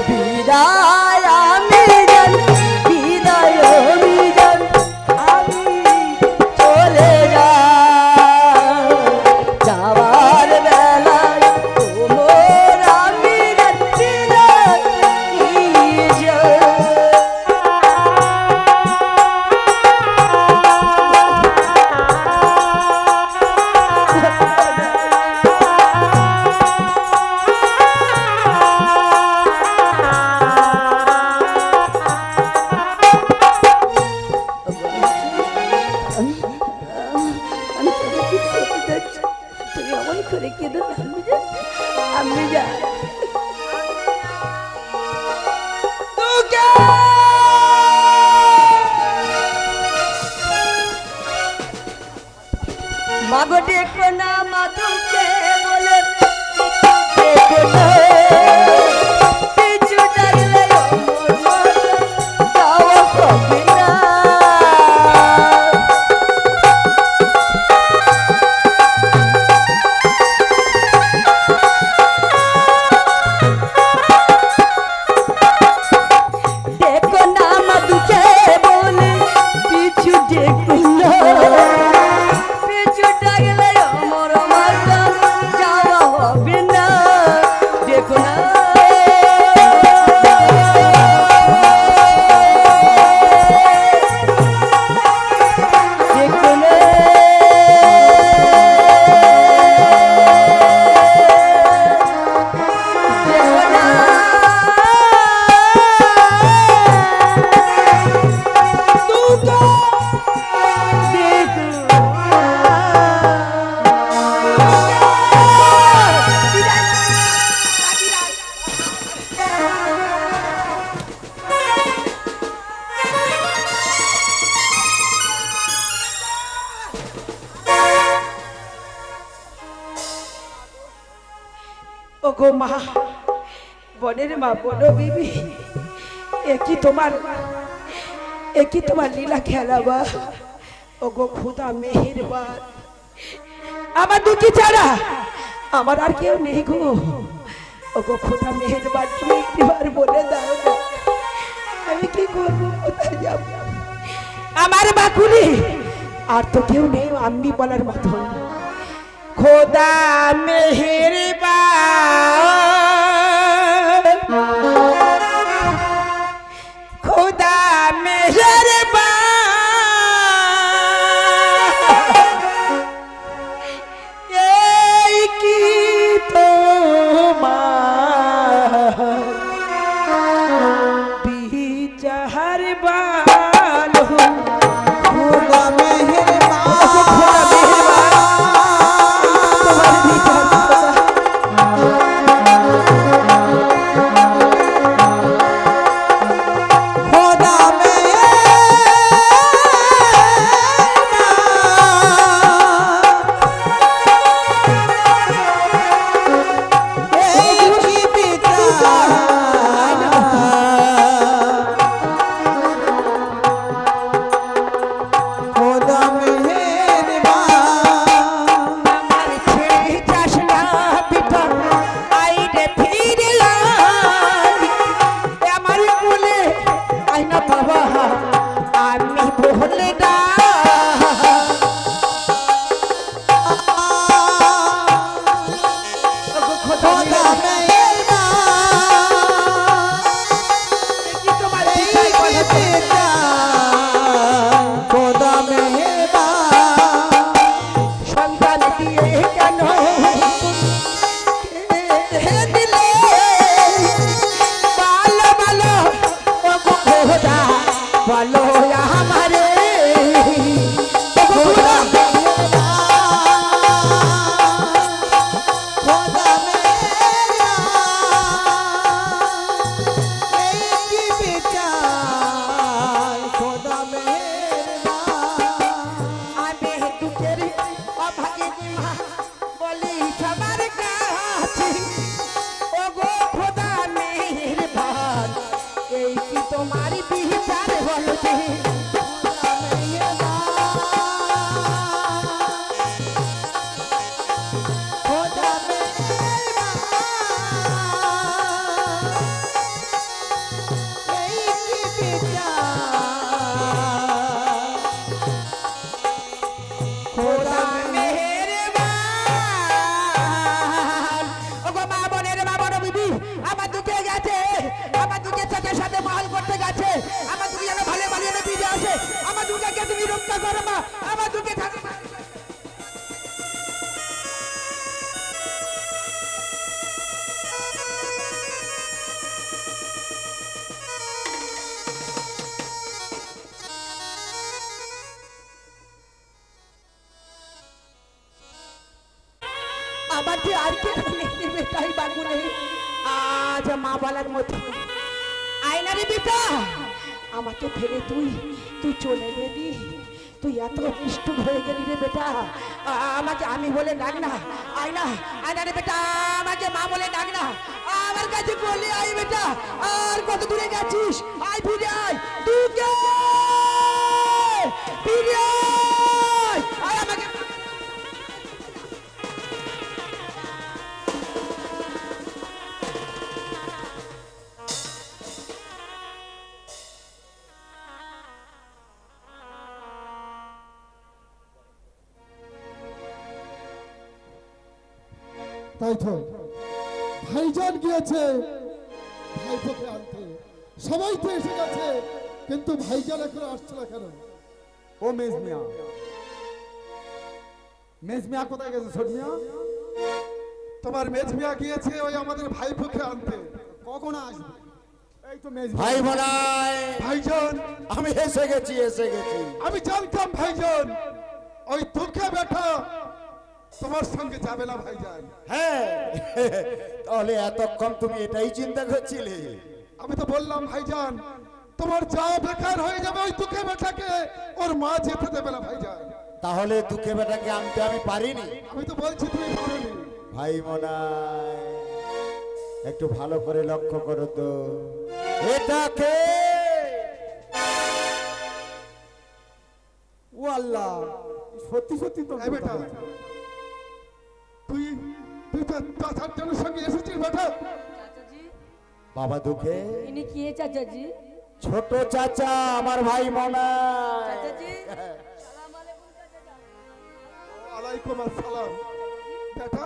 বিরা বাবা ও খুদা মেহেরবান। আমার দুটি ছাড়া আমার আর কেউ নেই গো। ওগো গো খুদা মেহেরবান, তুমি একটিবার বলে দাও আমি কি করব, কোথায় যাব? আমার বাকুলি, আর তো কেউ নেই আমি বলার মতন। খোদা মেহেরবান। আমাকে আমি বলে ডাক না আয়না আয়না রে বেটা, আমাকে মা বলে ডাক না। আমার কাছে বললি আই বেটা, আর কত দূরে গেছিস? আয় ফিরে আয় তুই কে ফিরে তাই তো ভাইজান গিয়েছে। ভাইপোকে আনতে। সবাই তো এসে গেছে কিন্তু ভাইজান এখনও আসছে না কেন? ও মেজ মিয়া। মেজ মিয়া কোথায় গেছে ছোট মিয়া? তোমার মেজমিয়া গিয়েছে ওই আমাদের ভাইপোকে আনতে। কখন আসবে? এই তো মেজ ভাই বলাই ভাইজান। আমি এসে গেছি এসে গেছি। আমি জানতাম ভাইজন। ওই দুঃখে বেটা তোমার সঙ্গে যাবে না ভাইজান। হ্যাঁ। তাহলে এতক্ষণ তুমি এটাই চিন্তা করছিলে? আমি তো বললাম ভাইজান তোমার যা বেকার হয়ে যাবে ওই দুঃখে বেটাকে। ওর মা যেতে দেবে না ভাইজান। তাহলে দুঃখে বেটাকে আনতে আমি পারিনি? আমি তো বলছি তুমি পারোনি। ভাই মনাই একটু ভালো করে লক্ষ্য করো তো। এটাকে ও আল্লাহ সত্যি সত্যি তো বেটা চাচার জনের সঙ্গে এসেছিস বেটা। চাচাজি? বাবা দুঃখে? ইনি কি চাচাজি? ছোট চাচা আমার ভাই মনাই চাচাজি? আলাইকুম আসসালাম। বেটা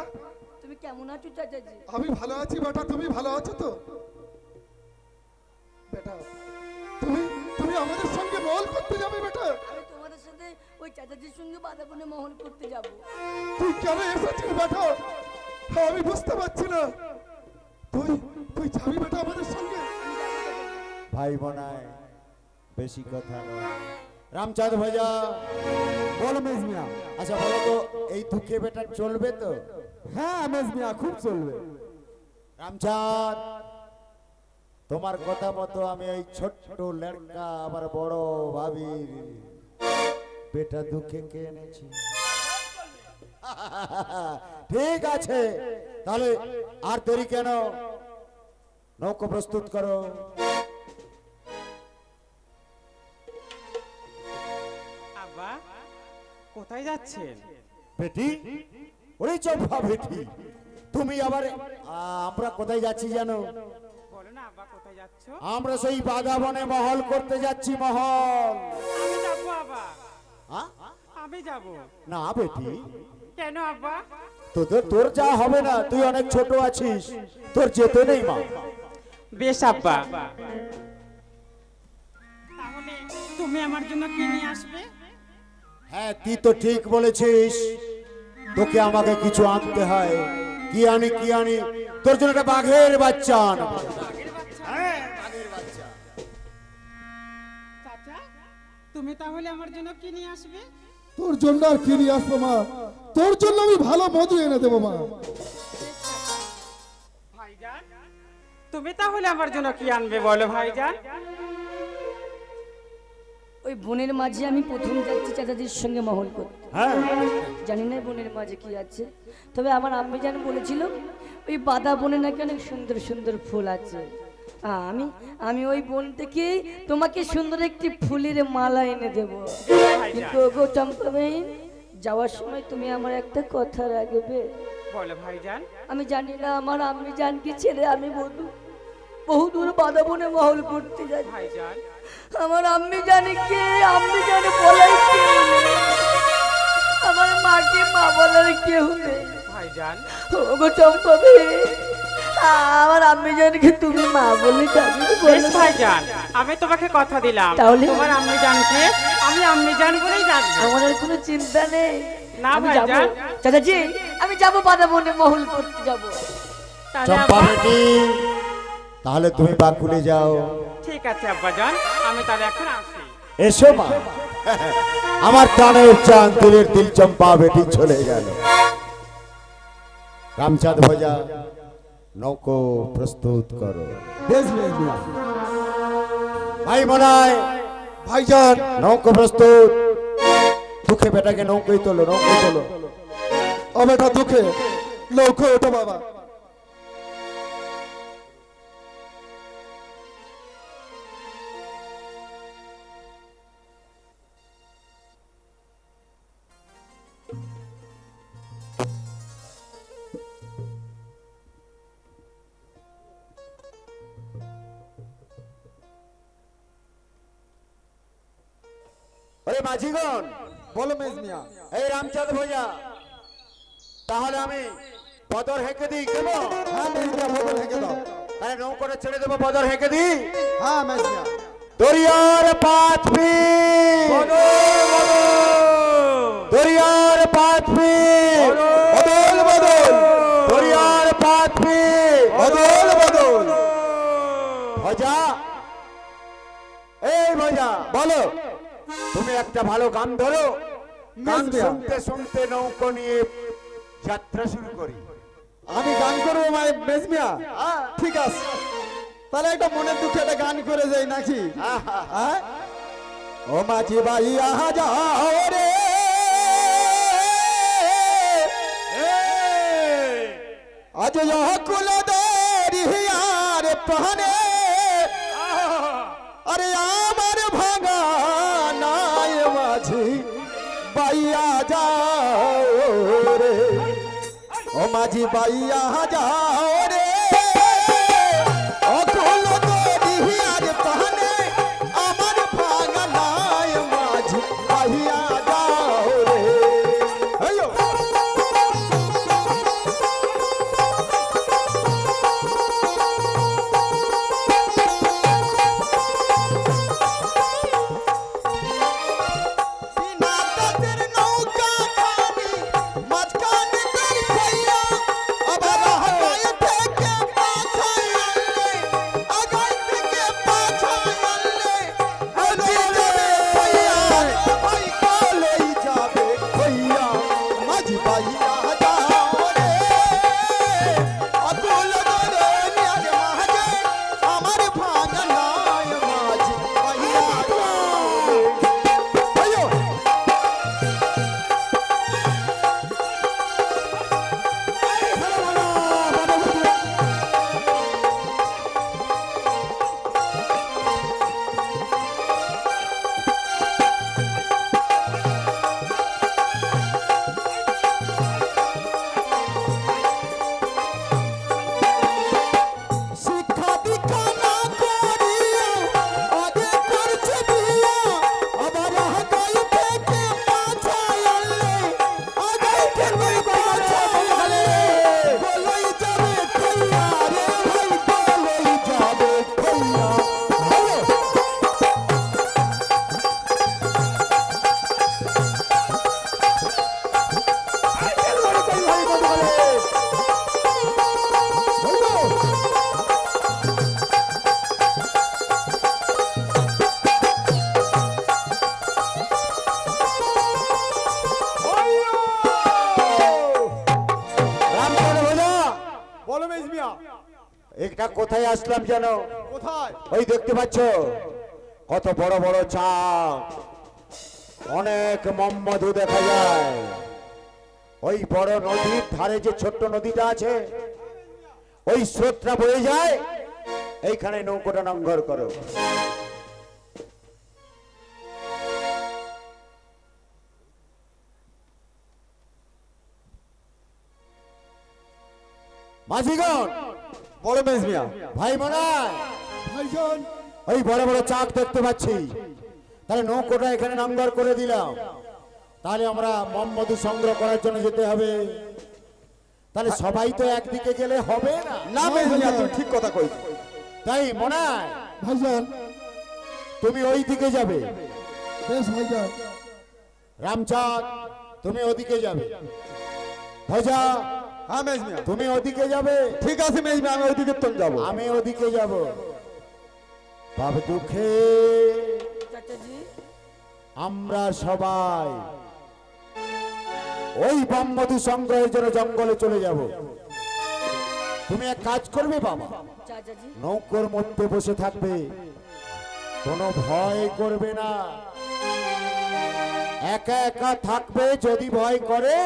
তুমি কেমন আছো চাচাজি? আমি ভালো আছি বেটা তুমি ভালো আছো তো? বেটা তুমি তুমি আমাদের সঙ্গে মহল করতে যাবে বেটা। আমি তোমাদের সাথে ওই চাচাজির সঙ্গে বাধা বনে মহল করতে যাব। তুই কেন এসেছিস বেটা? আমি বুঝতে পারছি না। তুই তুই যাবি বেটা আমাদের সঙ্গে? ভাই বোনাই বেশি কথা নয়। রামচাঁদ ভাজা বলো মেজ মিয়া। আচ্ছা বলো তো এই দুঃখে বেটা চলবে তো? হ্যাঁ মেজ মিয়া খুব চলবে। রামচাঁদ তোমার কথা মতো আমি এই ছোট্ট লড়কা আমার বড় ভাবির বেটা দুঃখে কে এনেছি ঠিক আছে। তাহলে আর দেরি কেন? নৌকো প্রস্তুত করো। আব্বা কোথায় যাচ্ছেন? বেটি ওরে চম্পা বেটি তুমি আবার আমরা কোথায় যাচ্ছি জানো? বলো না আব্বা কোথায় যাচ্ছ? আমরা সেই বাঘা বনে মহল করতে যাচ্ছি মহল। আমি যাব আব্বা। আ? আমি যাব। না বেটি কেন আব্বা? তোদের তোর যা হবে না তুই অনেক ছোট আছিস। তোর যেতে নেই মা। বেশ আব্বা। তাহলে তুমি আমার জন্য কি নিয়ে আসবে? হ্যাঁ তুই তো ঠিক বলেছিস। তোকে আমাকে কিছু আনতে হয়। কি আনি কি আনি? তোর জন্য একটা বাঘের বাচ্চা আনব। হ্যাঁ বাঘের বাচ্চা। চাচা তুমি তাহলে আমার জন্য কি নিয়ে আসবে? তোর জন্য আর কি নিয়ে আসব মা? তোর জন্য আমি ভালো মধু এনে দেবো মা। ভাইজান তুমি তাহলে আমার জন্য কি আনবে বলো ভাইজান? ওই বনের মাঝে আমি প্রথম যাচ্ছি চাচাজির সঙ্গে মহল করতে। হ্যাঁ। জানি না বনের মাঝে কি আছে। তবে আমার আম্মি যেন বলেছিল ওই বাদা বনে নাকি অনেক সুন্দর সুন্দর ফুল আছে। আমি আমি ওই বোন থেকে তোমাকে সুন্দর একটি ফুলের মালা এনে দেব। কিন্তু ওগো চম্পাবেন যাওয়ার সময় তুমি আমার একটা কথা রাখবে। বলো ভাইজান। আমি জানি না আমার আম্মি জানকি ছেড়ে আমি বধু। বহু দূর বাদা বনে মহল করতে যাই। ভাইজান। আমার আম্মি জানে কে আম্মি জানে বলাই আমার মাকে মা বলার কেউ নেই। ভাইজান। ওগো চম্পাবে আমার আম্মি জানকে তুমি মা বলে ডাকবে বেশ বলো। ভাইজান আমি তোমাকে কথা দিলাম। তাহলে? তোমার আম্মি জানকে আমি আম্মি জান বলেই ডাকবো আমার আর কোনো চিন্তা নেই। না আমি ভাইজান। চাচাজি আমি যাব বাদা বনে মহল করতে যাব। তাহলে আব্বা তাহলে তুমি বাকুলে যাও। ঠিক আছে আব্বাজান আমি তাহলে এখন আসি। এসো মা। আমার প্রাণের চান দিলের দিল চম্পা বেটি চলে গেল। রামচাঁদ ভোজা নৌকো প্রস্তুত করো। ভাই মনায় ভাইজান নৌকো প্রস্তুত। দুঃখে বেটাকে নৌকোই তোলো নৌকোই তোলো। ও বেটা দুঃখে নৌকো ওঠো বাবা। মাঝিগণ বলো মেজ মিয়া। এই রামচাঁদ ভোজা তাহলে আমি বদর হেঁকে দিই কেন? হ্যাঁ মেজ মিয়া বদল হেঁকে দাও। তাহলে নৌকোটা ছেড়ে দেবো বদর হেঁকে দিই? হ্যাঁ মেজ মিয়া। দরিয়ার পাতবি দরিয়ার পাতবি বদল বদল। দরিয়ার পাতবি বদল বদল। ভজা? এই ভজা বলো। তুমি একটা ভালো গান ধরো। গান শুনতে শুনতে নৌকো নিয়ে যাত্রা শুরু করি। আমি গান করব মাই মেজ ঠিক আছে। তাহলে একটা মনের দুঃখে একটা গান করে যাই নাকি? ও মাঝি ভাই আহা যাও রে। আজ কুল দরিয়ার পানে আরে যাও রে। ও মাঝি বাইয়া যাও। কোথায়? ওই দেখতে পাচ্ছ? কত বড় বড় চাক। অনেক মম্মধু দেখা যায়। ওই বড় নদীর ধারে যে ছোট্ট নদীটা আছে ওই স্রোতটা বয়ে যায়। এইখানে নৌকোটা নঙ্গর করো। মাঝিগণ বলো মেজ মিয়া। ভাই ভাইজান। ওই বড় বড় চাক দেখতে পাচ্ছি। তাহলে নৌকোটা এখানে নাম্বার করে দিলাম। তাহলে আমরা মম্মধু সংগ্রহ করার জন্য যেতে হবে। তাহলে সবাই তো একদিকে গেলে হবে না? না তুই ঠিক কথা কই তাই মনায় ভাইজান। তুমি ওই দিকে যাবে। বেশ ভাইজান। রামচাঁদ তুমি ওদিকে যাবে। ভজা হ্যাঁ মেজ মিয়া। তুমি ওদিকে যাবে। ঠিক আছে মেজ আমি ওইদিকে তো যাব। আমি ওদিকে যাব। বাপ দুঃখে আমরা সবাই ওই বামমধু সংগ্রহের জন্য জঙ্গলে চলে যাব। তুমি এক কাজ করবে বাবা। নৌকোর মধ্যে বসে থাকবে। কোনো ভয় করবে না। একা একা থাকবে যদি ভয় করে।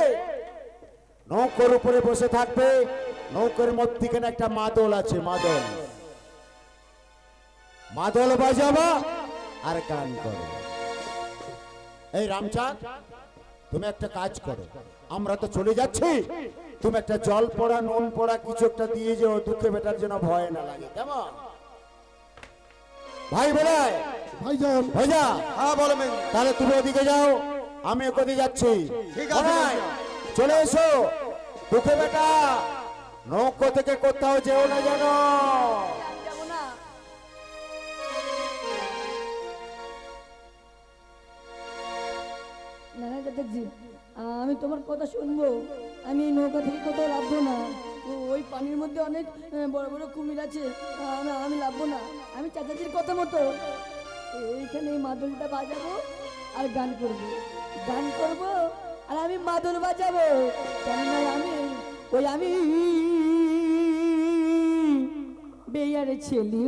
নৌকোর উপরে বসে থাকবে। নৌকোর মধ্যিখানে একটা মাদল আছে মাদল। মাদল বাজাবা আর গান করো। এই রামচাঁদ তুমি একটা কাজ করো। আমরা তো চলে যাচ্ছি। তুমি একটা জল পড়া নুন পড়া কিছু একটা দিয়ে যেও দুঃখে বেটার জন্য ভয় না লাগে। কেমন? ভাই বেলায় ভাইজান। ভাইজা হ্যাঁ বলো তাহলে তুমি ওদিকে যাও আমি ওদিকে যাচ্ছি। ঠিক আছে, ভাই। চলে এসো। দুঃখে বেটা, নৌকো থেকে কোথাও যেও না যেন। আমি তোমার কথা শুনব। আমি নৌকা থেকে কোথাও লাভবো না। ওই পানির মধ্যে অনেক বড় বড় কুমির আছে। আমি আমি লাভবো না। আমি চাচাজির কথা মতো। এইখানে এই মাদলটা বাজাবো আর গান করব। গান করব? আর আমি মাদল বাজাবো। আমি ওই আমি বেয়ার ছেলে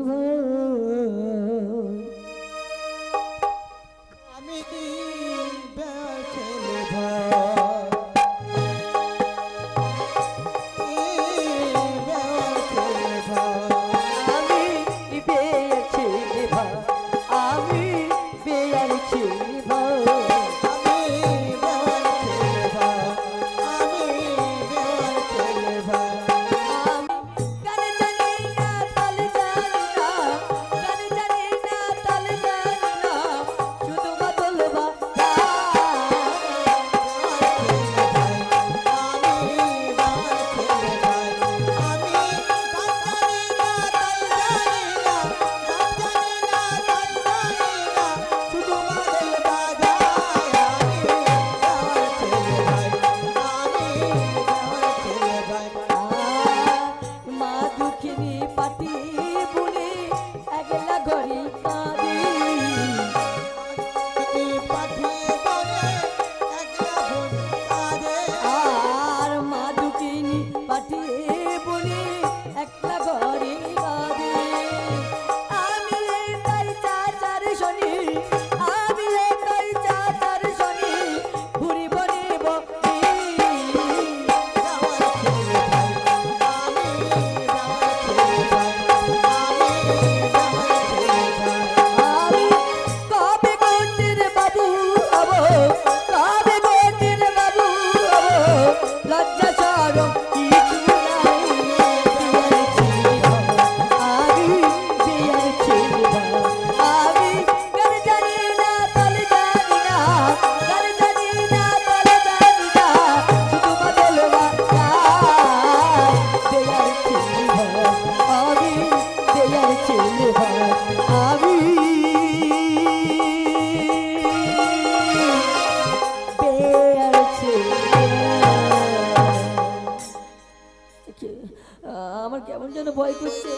আমার কেমন যেন ভয় করছে?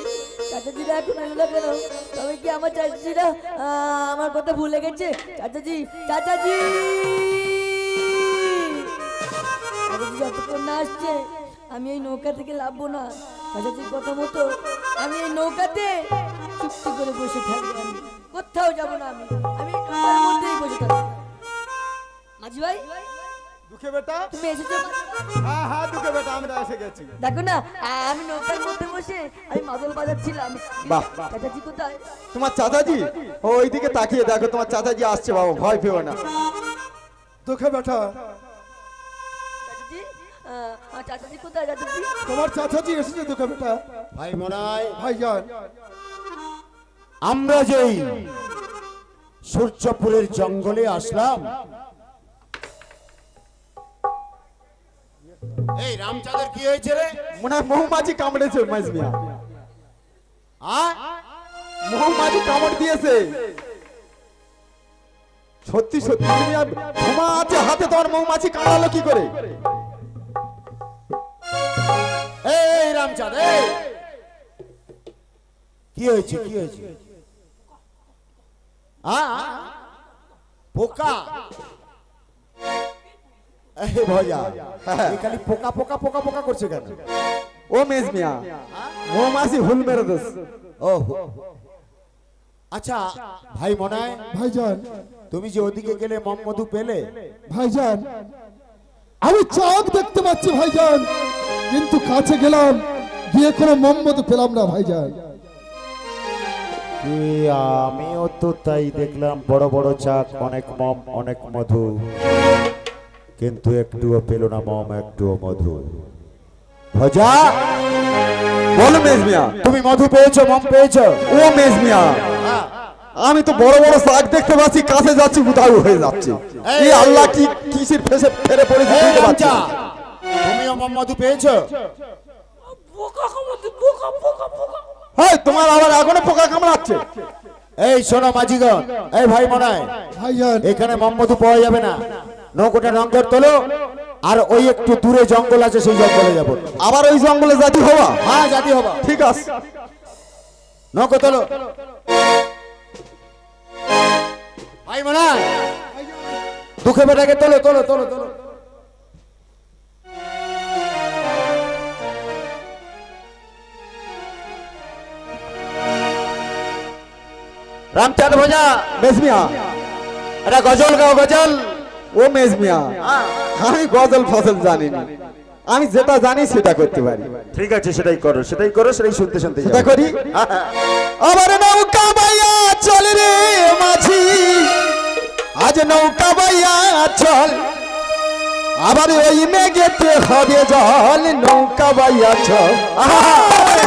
চাচাজিরা এখন এলো কেন? তবে কি আমার চাচাজিরা আমার কথা ভুলে গেছে? চাচাজি চাচাজি যতক্ষণ না আসছে, আমি এই নৌকা থেকে লাভবো না। চাচাজির কথা মতো, আমি এই নৌকাতে চুক্তি করে বসে থাকব আমি। কোথাও যাব না আমি। আমি বসে থাকব। মাঝি ভাই? দুঃখে বেটা? তুমি এসেছ? হ্যাঁ হ্যাঁ দুঃখে বেটা আমরা এসে গেছি। দেখো না আমি নৌকার মধ্যে বসে আমি মাদল বাজাচ্ছিলাম। বাহ, বাহ। চাচাজি কোথায়? তোমার চাচাজি? ও ওইদিকে তাকিয়ে দেখো তোমার চাচাজি আসছে বাবা ভয় পেও না। দুঃখে বেটা। চাচাজি আহ, আমার চাচাজি কোথায় চাচাজি? তোমার চাচাজি এসেছে দুঃখে বেটা। ভাই মনায় ভাইজান। আমরা যেই সূর্যপুরের জঙ্গলে আসলাম এই রামচাঁদের কি হয়েছে রে? মনে হয় মৌমাছি কামড়েছে মাইজ মিয়া। মৌমাছি কামড় দিয়েছে। সত্যি সত্যি তুমি আর ধোঁয়া আছে হাতে তোমার মৌমাছি কামড়ালো কি করে? এই রামচাঁদ এই। কি হয়েছে কি হয়েছে? আ? পোকা? ভজা এই খালি পোকা পোকা পোকা পোকা করছে কেন? ও মেজ মিয়া মৌমাছি হুল মেরে দোস ও আচ্ছা ভাই মনায় ভাইজান। তুমি যে ওদিকে গেলে মধু পেলে? ভাইজান আমি চাঁদ দেখতে পাচ্ছি ভাইজান কিন্তু কাছে গেলাম গিয়ে কোনো মোহাম্মদ পেলাম না ভাইজান। আমিও তো তাই দেখলাম বড় বড় চাক অনেক মম অনেক মধু। কিন্তু একটুও পেল না মম একটুও মধু। ভজা বলো মেজ মিয়া। তুমি মধু পেয়েছ মম পেয়েছ। ও মেজ মিয়া আমি তো বড় বড় শাক দেখতে পাচ্ছি কাছে যাচ্ছি উধাও হয়ে যাচ্ছে। এই, আল্লাহ কি কিসের ফেসে ফেরে পড়েছে বুঝতে পারছি তুমিও মম মধু পেয়েছ? হ্যাঁ তোমার আবার এখনও পোকা কামড়াচ্ছে। এই শোনো মাঝিগণ এই ভাই মনায় ভাইজান এখানে মম্মধু পাওয়া যাবে না। নৌকোটা নঙ্গর তোলো আর ওই একটু দূরে জঙ্গল আছে সেই জঙ্গলে যাব। আবার ওই জঙ্গলে জাতি হওয়া হ্যাঁ জাতি হবা। ঠিক আছে। নৌকো তোলো। ভাই মনায় দুঃখে বেটাকে তোলো তোলো তোলো তোলো। রামচাঁদ ভোজা মেজ মিয়া। এটা গজল গাও গজল। ও মেজ মিয়া আমি গজল ফসল জানি না আমি যেটা জানি সেটা করতে পারি। ঠিক আছে সেটাই করো সেটাই করো সেটাই শুনতে শুনতে সেটা করি? আবার নৌকা বাইয়া চল রে মাঝি। আজ নৌকা বাইয়া চল। আবার ওই মেঘেতে হবে জল নৌকা বাইয়া চল। আবার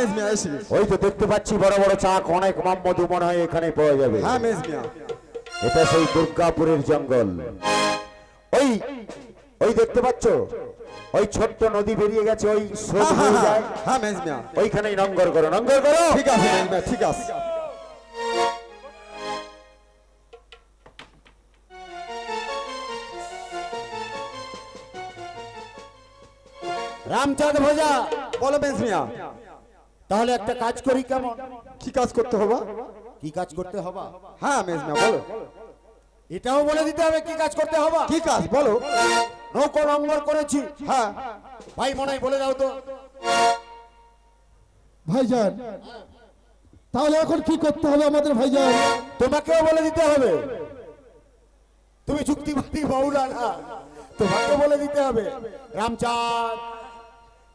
হ্যাঁ মেজমিয়া এসে ওই তো দেখতে পাচ্ছি বড় বড় চাক অনেক মম মধু মনে হয় এখানে পাওয়া যাবে। হ্যাঁ মেজমিয়া এটা সেই দুর্গাপুরের জঙ্গল। ওই ওই দেখতে পাচ্ছ? ওই ছোট্ট নদী বেরিয়ে গেছে ওই স্রোত হ্যাঁ হ্যাঁ ওইখানেই নঙ্গর করো নঙ্গর করো। ঠিক আছে ঠিক আছে। রামচাঁদ ভোজা। বলো মেজমিয়া তাহলে একটা কাজ করি কেমন? কি কাজ করতে হবে? কি কাজ করতে হবে? হ্যাঁ মেজমিয়া বলো। এটাও বলে দিতে হবে কি কাজ করতে হবে? কি কাজ বলো। নৌকো নঙ্গর করেছি। হ্যাঁ। ভাই মনে বলে দাও তো। ভাইজান তাহলে এখন কি করতে হবে আমাদের ভাইজান? তোমাকেও বলে দিতে হবে। তুমি চুক্তিবাদী বাউলা না। তোমাকে বলে দিতে হবে। রামচাঁদ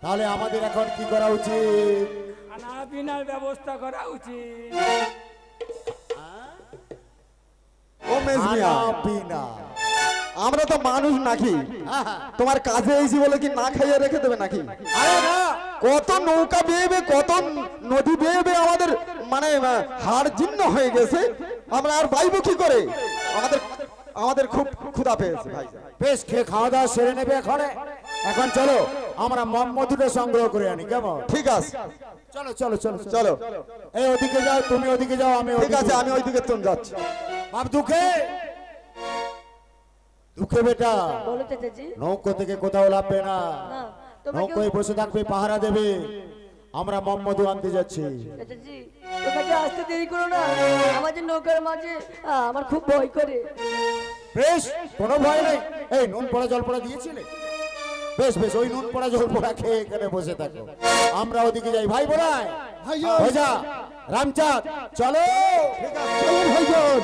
তাহলে আমাদের এখন কি করা উচিত? খানা পিনার ব্যবস্থা করা উচিত। আমরা তো মানুষ নাকি? তোমার কাজে এসেছি বলে কি না খাইয়ে রেখে দেবে নাকি? কত নৌকা বেয়েবে কত নদী বেয়েবে আমাদের মানে হাড় জীর্ণ হয়ে গেছে। আমরা আর বাইবো কি করে? আমাদের আমাদের খুব ক্ষুধা পেয়েছে ভাই। বেশ খেয়ে খাওয়া দাওয়া সেরে নেবে এখন। এখন চলো আমরা মধুটা সংগ্রহ করে আনি কেমন? ঠিক আছে। চলো চলো চলো চলো। এই ওদিকে যাও তুমি ওদিকে যাও আমি ঠিক আছে আমি ওইদিকে তুমি যাচ্ছি। বাপ দুঃখে? দুঃখে বেটা? বলো চাচাজি নৌকো থেকে কোথাও লাভবে না। নৌকোয় বসে থাকবে পাহারা দেবে। আমরা মোহাম্মদ আনতে যাচ্ছি। চাচাজি তোমাকে আসতে দেরি করো না। আমাদের নৌকার মাঝে আমার খুব ভয় করে। বেশ কোনো ভয় নেই। এই নুন পড়া জল পড়া দিয়েছিলে? বেশ বেশ ওই নুন পড়া জল পড়া খেয়ে এখানে বসে থাকো। আমরা ওদিকে যাই। ভাই। ভোজা রামচাঁদ চলো। ভাইজান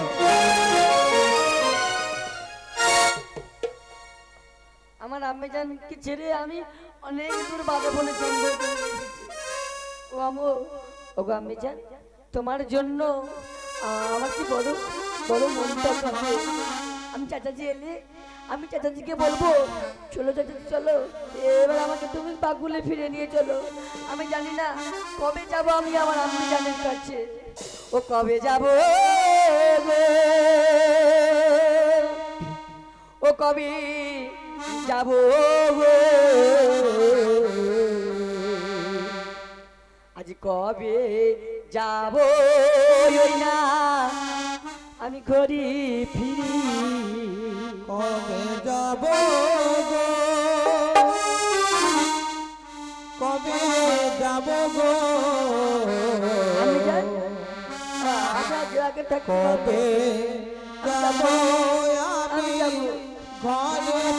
আমার আম্মেজানকে ছেড়ে আমি অনেক দূর বাদে জঙ্গল করে ও আমো ও আম্মেজান তোমার জন্য আমার কি বড় বড় মনটা আমি চাচাজি এলে আমি চাচাজিকে বলব, চলো চাচাজি, চলো। এবার আমাকে তুমি বাগুলে ফিরে নিয়ে চলো। আমি জানি না কবে যাব আমি আমার আম্মেজানের কাছে। ও কবে যাব ও কবে যাব আজ কবে যাব? না, আমি ঘড়ি ফিরি কবে যাব গো? কবে যাব গো? থাকতে কবে যাব। আমি ঘরে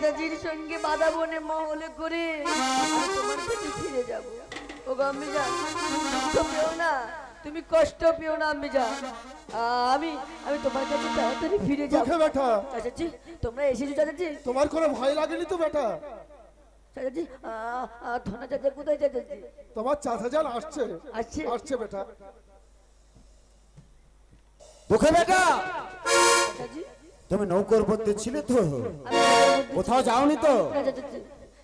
চাচাজির সঙ্গে বাধা বনে মহলে করে তোমার কাছে ফিরে যাব। ও আম্মিজান দুঃখ পেও না তুমি কষ্ট পেও না আম্মিজান আহ, আমি আমি তোমার কাছে তাড়াতাড়ি ফিরে যাব। বেটা। চাচাজি তোমরা এসেছ চাচাজি? তোমার কোনো ভয় লাগেনি তো বেটা? চাচাজি ধনা চাচা কোথায় চাচাজি? তোমার চাচা যান আসছে। আসছে? আসছে বেটা। দুঃখে বেটা। চাচাজি? তুমি নৌকোর ছিলে তো? আমি কোথাও যাওনি তো? না চাচাজি